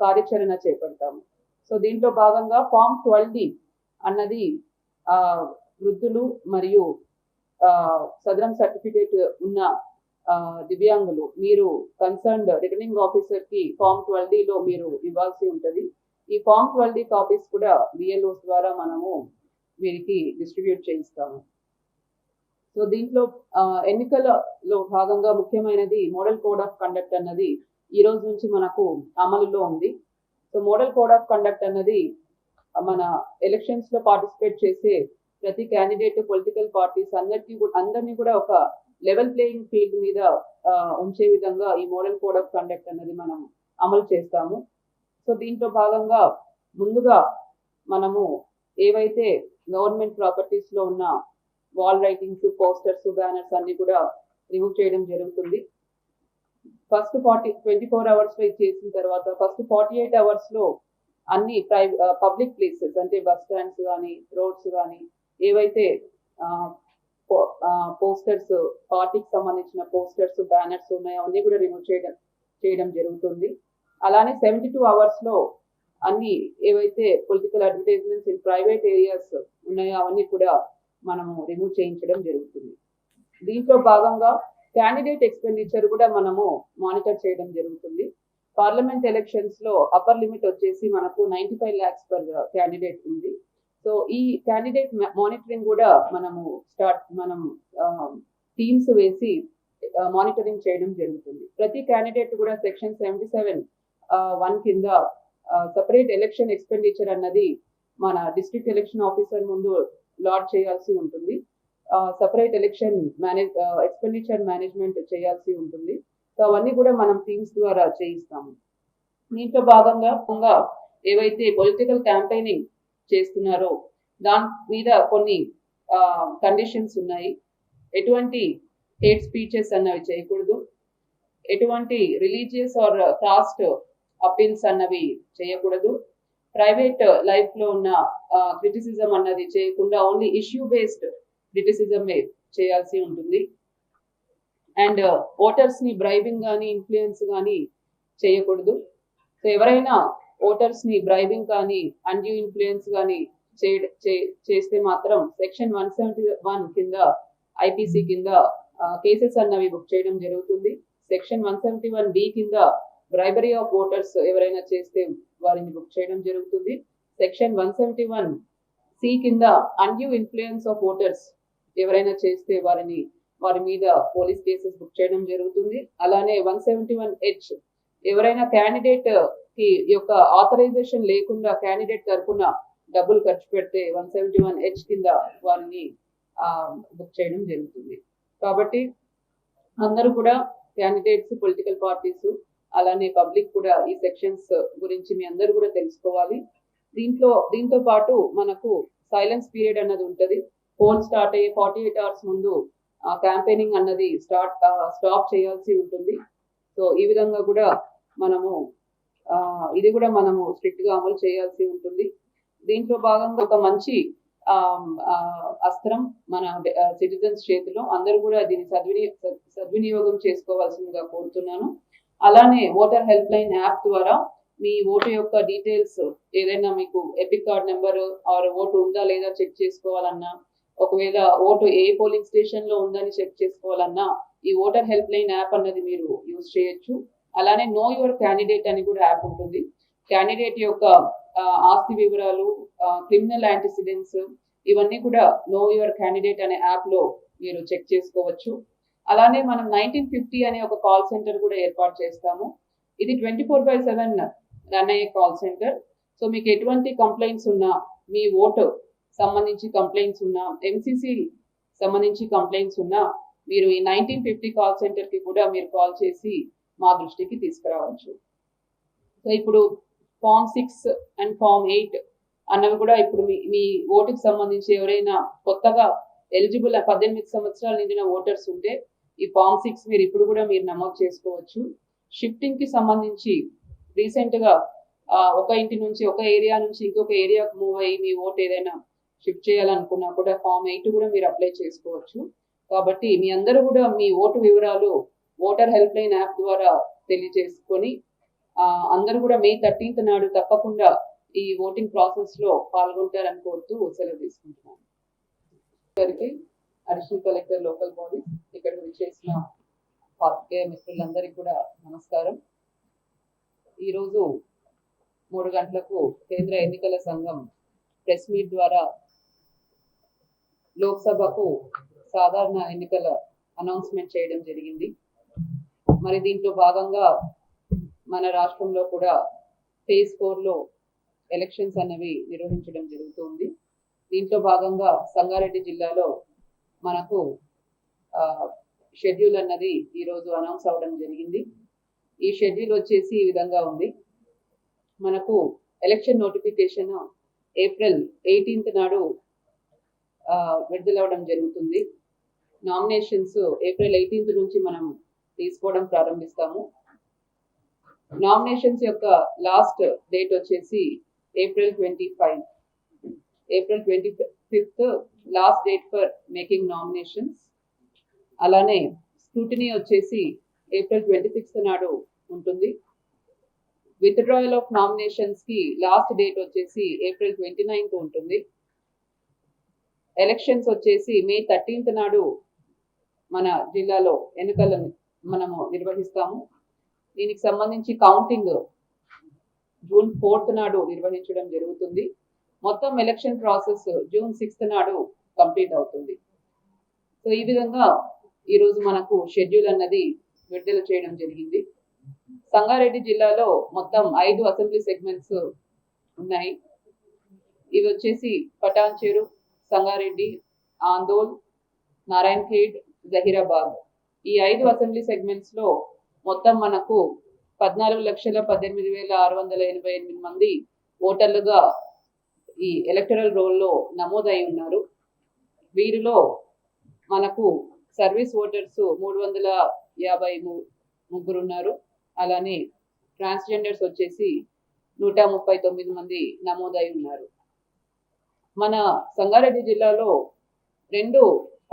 కార్యాచరణ చేపడతాము. సో దీంట్లో భాగంగా ఫామ్ ట్వెల్వ్ డి అన్నది ఆ, వృద్ధులు మరియు సదరం సర్టిఫికేట్ ఉన్న దివ్యాంగులు మీరు కన్సర్న్డ్ రిటర్నింగ్ ఆఫీసర్కి ఫామ్ ట్వెల్వ్లో మీరు ఇవ్వాల్సి ఉంటుంది. ఈ ఫామ్ ట్వెల్వ్ కాపీస్ కూడా బిఎల్ఓస్ ద్వారా మనము వీరికి డిస్ట్రిబ్యూట్ చేయిస్తాము. సో దీంట్లో ఎన్నికలలో భాగంగా ముఖ్యమైనది మోడల్ కోడ్ ఆఫ్ కండక్ట్ అన్నది ఈ రోజు నుంచి మనకు అమలులో ఉంది. So model code of conduct అన్నది మన ఎలక్షన్స్లో పార్టిసిపేట్ చేసే ప్రతి క్యాండిడేట్ పొలిటికల్ పార్టీస్ అందరికీ కూడా అందరినీ కూడా ఒక లెవెల్ ప్లేయింగ్ ఫీల్డ్ మీద ఉంచే విధంగా ఈ మోడల్ కోడ్ ఆఫ్ కండక్ట్ అన్నది మనం అమలు చేస్తాము. సో దీంట్లో భాగంగా ముందుగా మనము ఏవైతే గవర్నమెంట్ ప్రాపర్టీస్లో ఉన్న వాల్ రైటింగ్స్ పోస్టర్స్ బ్యానర్స్ అన్ని కూడా రిమూవ్ చేయడం జరుగుతుంది. ఫస్ట్ ఫార్టీ ట్వంటీ ఫోర్ అవర్స్లో చేసిన తర్వాత ఫస్ట్ ఫార్టీ ఎయిట్ అవర్స్లో అన్ని ప్రైవేట్ పబ్లిక్ ప్లేసెస్ అంటే బస్ స్టాండ్స్ కానీ రోడ్స్ కానీ ఏవైతే పోస్టర్స్ పార్టీకి సంబంధించిన పోస్టర్స్ బ్యానర్స్ ఉన్నాయో అవన్నీ కూడా రిమూవ్ చేయడం చేయడం జరుగుతుంది. అలానే సెవెంటీ టూ అవర్స్లో అన్ని ఏవైతే political advertisements in private areas ఉన్నాయో అవన్నీ కూడా మనము రిమూవ్ చేయించడం జరుగుతుంది. దీంట్లో భాగంగా క్యాండిడేట్ ఎక్స్పెండిచర్ కూడా మనము మానిటర్ చేయడం జరుగుతుంది. పార్లమెంట్ ఎలక్షన్స్లో అప్పర్ లిమిట్ వచ్చేసి మనకు ninety five lakhs per candidate ఉంది. సో ఈ క్యాండిడేట్ మానిటరింగ్ కూడా మనము స్టార్ట్ మనం um, టీమ్స్ వేసి uh, మానిటరింగ్ చేయడం జరుగుతుంది. ప్రతి క్యాండిడేట్ కూడా సెక్షన్ సెవెంటీ సెవెన్ వన్ కింద సపరేట్ ఎలక్షన్ ఎక్స్పెండిచర్ అన్నది మన డిస్ట్రిక్ట్ ఎలక్షన్ ఆఫీసర్ ముందు లాడ్ చేయాల్సి ఉంటుంది. Separate election manage expenditure management చేయాల్సి ఉంటుంది. సో అవన్నీ కూడా మనం టీమ్స్ ద్వారా చేయిస్తాము. దీంట్లో భాగంగా ఏవైతే పొలిటికల్ క్యాంపెయినింగ్ చేస్తున్నారో దాని మీద కొన్ని కండిషన్స్ ఉన్నాయి. ఎటువంటి హేట్ స్పీచెస్ అన్నవి చేయకూడదు. ఎటువంటి రిలీజియస్ ఆర్ కాస్ట్ అపీల్స్ అన్నవి చేయకూడదు. ప్రైవేట్ లైఫ్లో ఉన్న క్రిటిసిజం అన్నది చేయకుండా ఓన్లీ ఇష్యూ బేస్డ్ క్రిటిసిజం చేయాల్సి ఉంటుంది. అండ్ ఓటర్స్ uh, ని బ్రైబింగ్ కానీ ఇన్ఫ్లుయెన్స్ కానీ చేయకూడదు. సో ఎవరైనా ఓటర్స్ని బ్రైబింగ్ కానీ అన్యూ ఇన్ఫ్లుయెన్స్ కానీ చేస్తే మాత్రం సెక్షన్ వన్ సెవెంటీ వన్ కింద ఐపీసీ కింద uh, కేసెస్ అన్నవి బుక్ చేయడం జరుగుతుంది. Section one seventy one B కింద బ్రైబరీ ఆఫ్ ఓటర్స్ ఎవరైనా చేస్తే వారిని బుక్ చేయడం జరుగుతుంది. Section one seventy one C కింద అన్యూ ఇన్ఫ్లుయెన్స్ ఆఫ్ ఓటర్స్ ఎవరైనా చేస్తే వారిని వారి మీద పోలీస్ కేసెస్ బుక్ చేయడం జరుగుతుంది. అలానే వన్ సెవెంటీ వన్ హెచ్ ఎవరైనా క్యాండిడేట్కి యొక్క ఆథరైజేషన్ లేకుండా క్యాండిడేట్ తరపున డబ్బులు ఖర్చు పెడితే వన్ సెవెంటీ వన్ హెచ్ కింద వారిని బుక్ చేయడం జరుగుతుంది. కాబట్టి అందరూ కూడా క్యాండిడేట్స్ పొలిటికల్ పార్టీస్ అలానే పబ్లిక్ కూడా ఈ సెక్షన్స్ గురించి మీ అందరూ కూడా తెలుసుకోవాలి. దీంట్లో దీంతో పాటు మనకు సైలెన్స్ పీరియడ్ అన్నది ఉంటుంది. పోల్ స్టార్ట్ అయ్యే ఫార్టీ ఎయిట్ అవర్స్ ముందు క్యాంపెయినింగ్ అన్నది స్టార్ట్ స్టాప్ చేయాల్సి ఉంటుంది. సో ఈ విధంగా కూడా మనము ఇది కూడా మనము స్ట్రిక్ట్గా అమలు చేయాల్సి ఉంటుంది. దీంట్లో భాగంగా ఒక మంచి ఆ, అస్త్రం మన సిటిజన్స్ చేతిలో. అందరూ కూడా దీన్ని సద్వినియో సద్వినియోగం చేసుకోవాల్సిందిగా కోరుతున్నాను. అలానే ఓటర్ హెల్ప్ లైన్ యాప్ ద్వారా మీ ఓటు యొక్క డీటెయిల్స్ ఏదైనా మీకు EPIC card number or vote ఉందా లేదా చెక్ చేసుకోవాలన్నా ఒకవేళ ఓటు ఏ పోలింగ్ స్టేషన్లో ఉందని చెక్ చేసుకోవాలన్నా ఈ ఓటర్ హెల్ప్ లైన్ యాప్ అన్నది మీరు యూజ్ చేయొచ్చు. అలానే నో యువర్ క్యాండిడేట్ అని కూడా యాప్ ఉంటుంది. క్యాండిడేట్ యొక్క ఆస్తి వివరాలు క్రిమినల్ యాంటిసిడెంట్స్ ఇవన్నీ కూడా నో యువర్ క్యాండిడేట్ అనే యాప్లో మీరు చెక్ చేసుకోవచ్చు. అలానే మనం నైన్టీన్ ఫిఫ్టీ అనే ఒక కాల్ సెంటర్ కూడా ఏర్పాటు చేస్తాము. ఇది twenty four by seven run అయ్యే కాల్ సెంటర్. సో మీకు ఎటువంటి కంప్లైంట్స్ ఉన్నా మీ ఓటు సంబంధించి కంప్లైంట్స్ ఉన్నా ఎంసీసీ సంబంధించి కంప్లైంట్స్ ఉన్నా మీరు ఈ నైన్టీన్ ఫిఫ్టీ కాల్ సెంటర్కి కూడా మీరు కాల్ చేసి మా దృష్టికి తీసుకురావచ్చు. సో ఇప్పుడు form six and form eight అన్నవి కూడా ఇప్పుడు మీ మీ ఓటుకి సంబంధించి ఎవరైనా కొత్తగా ఎలిజిబుల్ పద్దెనిమిది సంవత్సరాలు నిండిన ఓటర్స్ ఉంటే ఈ ఫామ్ సిక్స్ మీరు ఇప్పుడు కూడా మీరు నమోదు చేసుకోవచ్చు. షిఫ్టింగ్కి సంబంధించి రీసెంట్గా ఒక ఇంటి నుంచి ఒక ఏరియా నుంచి ఇంకొక ఏరియాకు మూవ్ అయ్యి మీ ఓట్ ఏదైనా షిఫ్ట్ చేయాలనుకున్నా కూడా ఫామ్ ఎయిట్ కూడా మీరు అప్లై చేసుకోవచ్చు. కాబట్టి మీ అందరూ కూడా మీ ఓటు వివరాలు ఓటర్ హెల్ప్ లైన్ యాప్ ద్వారా తెలియజేసుకొని అందరూ కూడా మే థర్టీన్త్ నాడు తప్పకుండా ఈ ఓటింగ్ ప్రాసెస్లో పాల్గొంటారని కోరుతూ సెలవు తీసుకుంటున్నాను. గారికి అడిషనల్ కలెక్టర్ లోకల్ బాడీ ఇక్కడ విచ్చేసిన పాత్రికేయ మిత్రులందరికీ కూడా నమస్కారం. ఈరోజు మూడు గంటలకు కేంద్ర ఎన్నికల సంఘం ప్రెస్ మీట్ ద్వారా లోక్సభకు సాధారణ ఎన్నికల అనౌన్స్మెంట్ చేయడం జరిగింది. మరి దీంట్లో భాగంగా మన రాష్ట్రంలో కూడా ఫేజ్ ఫోర్లో ఎలక్షన్స్ అనేవి నిర్వహించడం జరుగుతుంది. దీంట్లో భాగంగా సంగారెడ్డి జిల్లాలో మనకు షెడ్యూల్ అన్నది ఈరోజు అనౌన్స్ అవ్వడం జరిగింది. ఈ షెడ్యూల్ వచ్చేసి ఈ విధంగా ఉంది. మనకు ఎలక్షన్ నోటిఫికేషన్ ఏప్రిల్ ఎయిటీన్త్ నాడు విడుదలవ్వడం జరుగుతుంది. నామినేషన్స్ ఏప్రిల్ ఎయిటీన్త్ నుంచి మనం తీసుకోవడం ప్రారంభిస్తాము. నామినేషన్స్ యొక్క లాస్ట్ డేట్ వచ్చేసి April twenty five April twenty fifth last date for making nominations అలానే స్క్రూటినీ వచ్చేసి ఏప్రిల్ ట్వంటీ సిక్స్త్ నాడు ఉంటుంది. విత్డ్రాయల్ ఆఫ్ నామినేషన్స్కి లాస్ట్ డేట్ వచ్చేసి ఏప్రిల్ ట్వంటీ నైన్త్ ఉంటుంది. ఎలక్షన్స్ వచ్చేసి మే థర్టీన్త్ నాడు మన జిల్లాలో ఎన్నికలను మనము నిర్వహిస్తాము. దీనికి సంబంధించి కౌంటింగ్ జూన్ ఫోర్త్ నాడు నిర్వహించడం జరుగుతుంది. మొత్తం ఎలక్షన్ ప్రాసెస్ జూన్ సిక్స్త్ నాడు కంప్లీట్ అవుతుంది. సో ఈ విధంగా ఈరోజు మనకు షెడ్యూల్ అన్నది విడుదల చేయడం జరిగింది. సంగారెడ్డి జిల్లాలో మొత్తం ఐదు అసెంబ్లీ సెగ్మెంట్స్ ఉన్నాయి. ఇవి వచ్చేసి పటాన్చేరు సంగారెడ్డి ఆందోల్ నారాయణ్ ఖేడ్ జహీరాబాద్. ఈ ఐదు అసెంబ్లీ సెగ్మెంట్స్లో మొత్తం మనకు పద్నాలుగు లక్షల పద్దెనిమిది వేల ఆరు వందల ఎనభై ఎనిమిది మంది ఓటర్లుగా ఈ ఎలక్టరల్ రోల్లో నమోదై ఉన్నారు. వీరిలో మనకు సర్వీస్ ఓటర్స్ మూడు వందల యాభై ముగ్గురు ఉన్నారు. అలానే ట్రాన్స్జెండర్స్ వచ్చేసి నూట ముప్పై తొమ్మిది మంది నమోదై ఉన్నారు. మన సంగారెడ్డి జిల్లాలో రెండు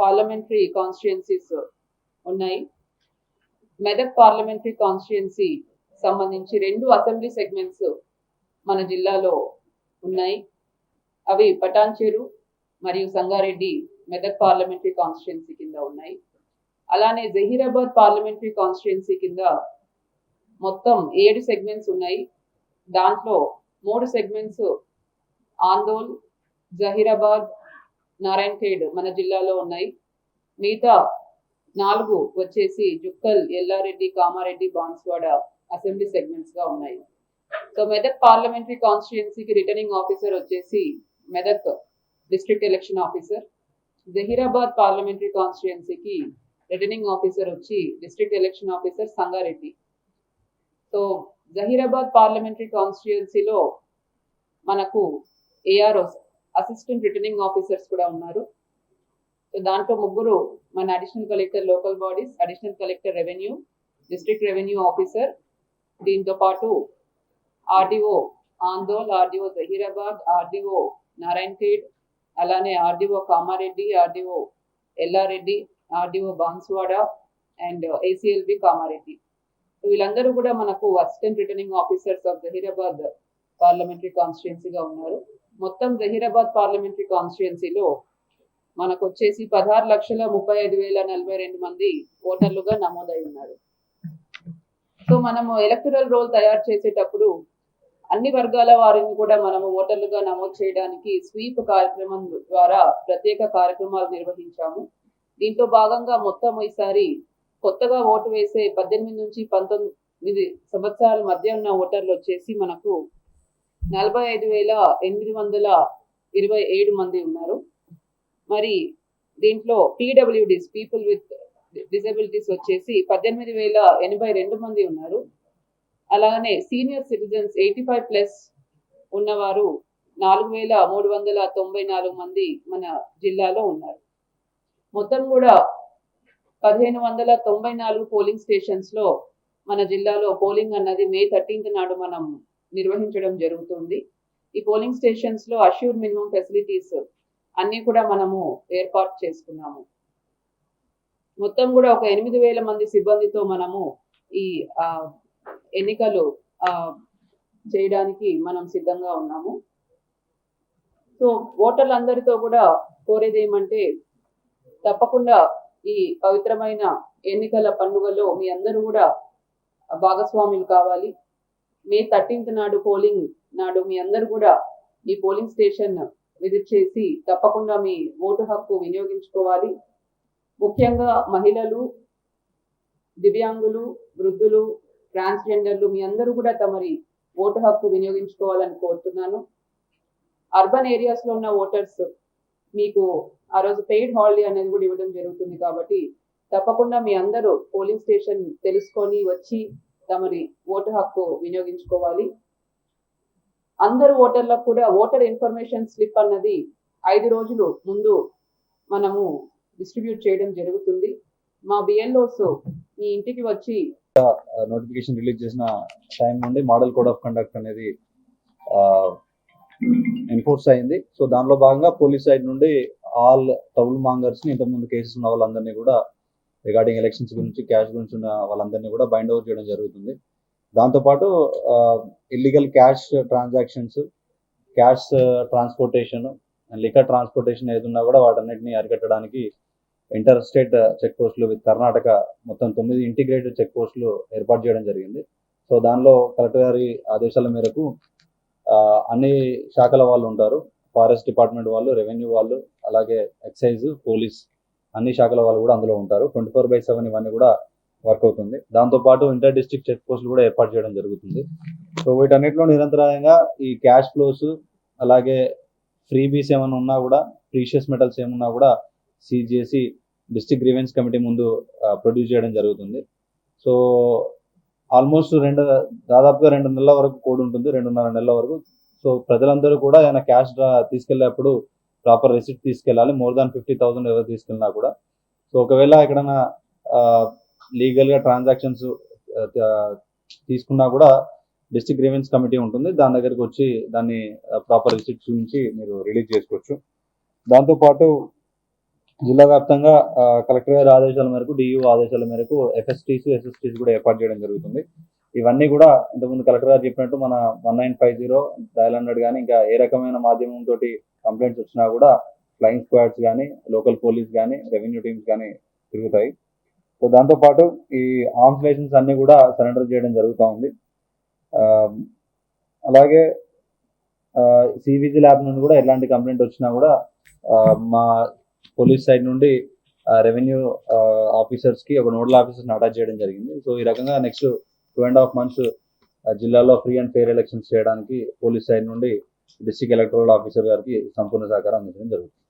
పార్లమెంటరీ కాన్స్టిట్యుయెన్సీస్ ఉన్నాయి. మెదక్ పార్లమెంటరీ కాన్స్టిట్యుయెన్సీ సంబంధించి రెండు అసెంబ్లీ సెగ్మెంట్స్ మన జిల్లాలో ఉన్నాయి. అవి పటాన్చేరు మరియు సంగారెడ్డి మెదక్ పార్లమెంటరీ కాన్స్టిట్యుయెన్సీ కింద ఉన్నాయి. అలానే జహీరాబాద్ పార్లమెంటరీ కాన్స్టిట్యుయెన్సీ కింద మొత్తం ఏడు సెగ్మెంట్స్ ఉన్నాయి. దాంట్లో మూడు సెగ్మెంట్స్ ఆందోల్ జహీరాబాద్ నారాయణఖేడ్ మన జిల్లాలో ఉన్నాయి. మిగతా నాలుగు వచ్చేసి జుక్కల్ ఎల్లారెడ్డి కామారెడ్డి బాన్స్వాడ అసెంబ్లీ సెగ్మెంట్స్గా ఉన్నాయి. సో మెదక్ పార్లమెంటరీ కాన్స్టిట్యుయెన్సీకి రిటర్నింగ్ ఆఫీసర్ వచ్చేసి Medak district election officer. Zaheerabad parliamentary కాన్స్టిట్యుయెన్సీకి returning officer వచ్చి district election officer Sangareddy. So Zaheerabad parliamentary కాన్స్టిట్యుయెన్సీలో మనకు ఏఆర్ఓస్ అసిస్టెంట్ రిటర్నింగ్ ఆఫీసర్స్ కూడా ఉన్నారు. సో దాంట్లో ముగ్గురు మన additional collector local bodies additional collector revenue district revenue officer దీంతో పాటు RDO Andole RDO Zaheerabad RDO Narayan Khed అలానే RDO Kamareddy RDO Yellareddy RDO Banswada and ACLB Kamareddy వీళ్ళందరూ కూడా మనకు assistant returning officers of Zaheerabad parliamentary కాన్స్టిట్యున్సీగా ఉన్నారు. మొత్తం Zaheerabad parliamentary కాన్స్టిట్యుయెన్సీలో మనకు వచ్చేసి పదహారు లక్షల ముప్పై ఐదు వేల నలభై రెండు మంది ఓటర్లుగా నమోదై ఉన్నారు. సో మనము ఎలక్టరల్ రోల్ తయారు చేసేటప్పుడు అన్ని వర్గాల వారిని కూడా మనము ఓటర్లుగా నమోదు చేయడానికి స్వీప్ కార్యక్రమం ద్వారా ప్రత్యేక కార్యక్రమాలు నిర్వహించాము. దీంతో భాగంగా మొత్తం ఈసారి కొత్తగా ఓటు వేసే పద్దెనిమిది నుంచి పంతొమ్మిది సంవత్సరాల మధ్య ఉన్న ఓటర్లు వచ్చేసి మనకు నలభై ఐదు వేల ఎనిమిది వందల ఇరవై ఏడు మంది ఉన్నారు. మరి దీంట్లో పీడబ్ల్యూడీస్ పీపుల్ విత్ డిసబిలిటీస్ వచ్చేసి పద్దెనిమిది వేల ఎనభై రెండు మంది ఉన్నారు. అలాగనే senior citizens eighty five plus ఉన్నవారు నాలుగు వేల మూడు వందల తొంభై నాలుగు మంది మన జిల్లాలో ఉన్నారు. మొత్తం కూడా పదిహేను వందల తొంభై నాలుగు పోలింగ్ స్టేషన్స్లో మన జిల్లాలో పోలింగ్ అన్నది మే థర్టీన్త్ నాడు మనం నిర్వహించడం జరుగుతుంది. ఈ పోలింగ్ స్టేషన్స్లో అష్యూర్ మినిమం ఫెసిలిటీస్ అన్ని కూడా మనము ఏర్పాటు చేసుకున్నాము. మొత్తం కూడా ఒక ఎనిమిది వేల మంది సిబ్బందితో మనము ఈ ఎన్నికలు ఆ, చేయడానికి మనం సిద్ధంగా ఉన్నాము. సో ఓటర్లందరితో కూడా కోరేది ఏమంటే తప్పకుండా ఈ పవిత్రమైన ఎన్నికల పండుగలో మీ అందరూ కూడా భాగస్వాములు కావాలి. మే థర్టీన్త్ నాడు పోలింగ్ నాడు మీ అందరూ కూడా మీ పోలింగ్ స్టేషన్ విజిట్ చేసి తప్పకుండా మీ ఓటు హక్కు వినియోగించుకోవాలి. ముఖ్యంగా మహిళలు దివ్యాంగులు వృద్ధులు ట్రాన్స్జెండర్లు మీ అందరూ కూడా తమరి ఓటు హక్కు వినియోగించుకోవాలని కోరుతున్నాను. అర్బన్ ఏరియాస్లో ఉన్న ఓటర్స్ మీకు ఆ రోజు పెయిడ్ హాలిడే అనేది కూడా ఇవ్వడం జరుగుతుంది కాబట్టి తప్పకుండా మీ అందరూ పోలింగ్ స్టేషన్ తెలుసుకొని వచ్చి తమరి ఓటు హక్కు వినియోగించుకోవాలి. అందరు ఓటర్లకు కూడా ఓటర్ ఇన్ఫర్మేషన్ స్లిప్ అన్నది ఐదు రోజులు ముందు మనము డిస్ట్రిబ్యూట్ చేయడం జరుగుతుంది. మా బిఎల్ఓస్ మీ ఇంటికి వచ్చి నోటిఫికేషన్ రిలీజ్ చేసిన టైం నుండి మోడల్ కోడ్ ఆఫ్ కండక్ట్ అనేది ఎన్ఫోర్స్ అయింది. సో దానిలో భాగంగా పోలీస్ సైడ్ నుండి ఆల్ ట్రబుల్ మాంగర్స్ని ఇంతకుముందు కేసెస్ ఉన్న వాళ్ళందరినీ కూడా రిగార్డింగ్ ఎలక్షన్స్ గురించి క్యాష్ గురించి ఉన్న వాళ్ళందరినీ కూడా బైండ్ ఓవర్ చేయడం జరుగుతుంది. దాంతోపాటు illegal cash transactions cash transportation liquor transportation ఏది ఉన్నా కూడా వాటన్నిటిని అరికట్టడానికి ఇంటర్ స్టేట్ చెక్ పోస్టులు విత్ కర్ణాటక మొత్తం తొమ్మిది ఇంటిగ్రేటెడ్ చెక్ పోస్టులు ఏర్పాటు చేయడం జరిగింది. సో దానిలో కలెక్టర్ గారి ఆదేశాల మేరకు అన్ని శాఖల వాళ్ళు ఉంటారు. ఫారెస్ట్ డిపార్ట్మెంట్ వాళ్ళు రెవెన్యూ వాళ్ళు అలాగే ఎక్సైజ్ పోలీస్ అన్ని శాఖల వాళ్ళు కూడా అందులో ఉంటారు. ట్వంటీ ఫోర్ బై సెవెన్ ఇవన్నీ కూడా వర్క్ అవుతుంది. దాంతోపాటు ఇంటర్ డిస్ట్రిక్ట్ చెక్ పోస్టులు కూడా ఏర్పాటు చేయడం జరుగుతుంది. సో వీటన్నిటిలో నిరంతరాయంగా ఈ క్యాష్ ఫ్లోస్ అలాగే ఫ్రీబీస్ ఏమైనా ఉన్నా కూడా ప్రీషియస్ మెటల్స్ ఏమున్నా కూడా సీజ్ చేసి డిస్ట్రిక్ట్ గ్రీవెన్స్ కమిటీ ముందు ప్రొడ్యూస్ చేయడం జరుగుతుంది. సో ఆల్మోస్ట్ రెండు దాదాపుగా రెండు నెలల వరకు కోడ్ ఉంటుంది. రెండున్నర నెలల వరకు. సో ప్రజలందరూ కూడా ఏమైనా క్యాష్ తీసుకెళ్ళేటప్పుడు ప్రాపర్ రిసిప్ట్ తీసుకెళ్ళాలి. మోర్ దాన్ ఫిఫ్టీ థౌసండ్ ఎవరు తీసుకెళ్ళినా కూడా. సో ఒకవేళ ఎక్కడైనా లీగల్గా ట్రాన్సాక్షన్స్ తీసుకున్నా కూడా డిస్ట్రిక్ట్ గ్రీవెన్స్ కమిటీ ఉంటుంది. దాని దగ్గరికి వచ్చి దాన్ని ప్రాపర్ రిసిప్ట్ చూపించి మీరు రిలీజ్ చేసుకోవచ్చు. దాంతోపాటు జిల్లా వ్యాప్తంగా కలెక్టర్ గారి ఆదేశాల మేరకు డియూ ఆదేశాల మేరకు ఎఫ్ఎస్టీస్ ఎస్ఎస్టీస్ కూడా ఏర్పాటు చేయడం జరుగుతుంది. ఇవన్నీ కూడా ఇంతకుముందు కలెక్టర్ గారు చెప్పినట్టు మన one nine five zero dial hundred కానీ ఇంకా ఏ రకమైన మాధ్యమం తోటి కంప్లైంట్స్ వచ్చినా కూడా ఫ్లయింగ్ స్క్వాడ్స్ కానీ లోకల్ పోలీస్ కానీ రెవెన్యూ టీమ్స్ కానీ తిరుగుతాయి. సో దాంతోపాటు ఈ ఆర్మ్స్ లైసెన్స్ అన్నీ కూడా సరెండర్ చేయడం జరుగుతూ ఉంది. అలాగే సివిజి ల్యాబ్ నుండి కూడా ఎలాంటి కంప్లైంట్ వచ్చినా కూడా మా పోలీస్ సైడ్ నుండి రెవెన్యూ ఆఫీసర్స్కి ఒక నోడల్ ఆఫీసర్ని అటాచ్ చేయడం జరిగింది. సో ఈ రకంగా next two and half months జిల్లాలో ఫ్రీ అండ్ ఫెయిర్ ఎలక్షన్స్ చేయడానికి పోలీస్ సైడ్ నుండి డిస్టిక్ ఎలక్టోరల్ ఆఫీసర్ గారికి సంపూర్ణ సహకారం అందించడం జరుగుతుంది.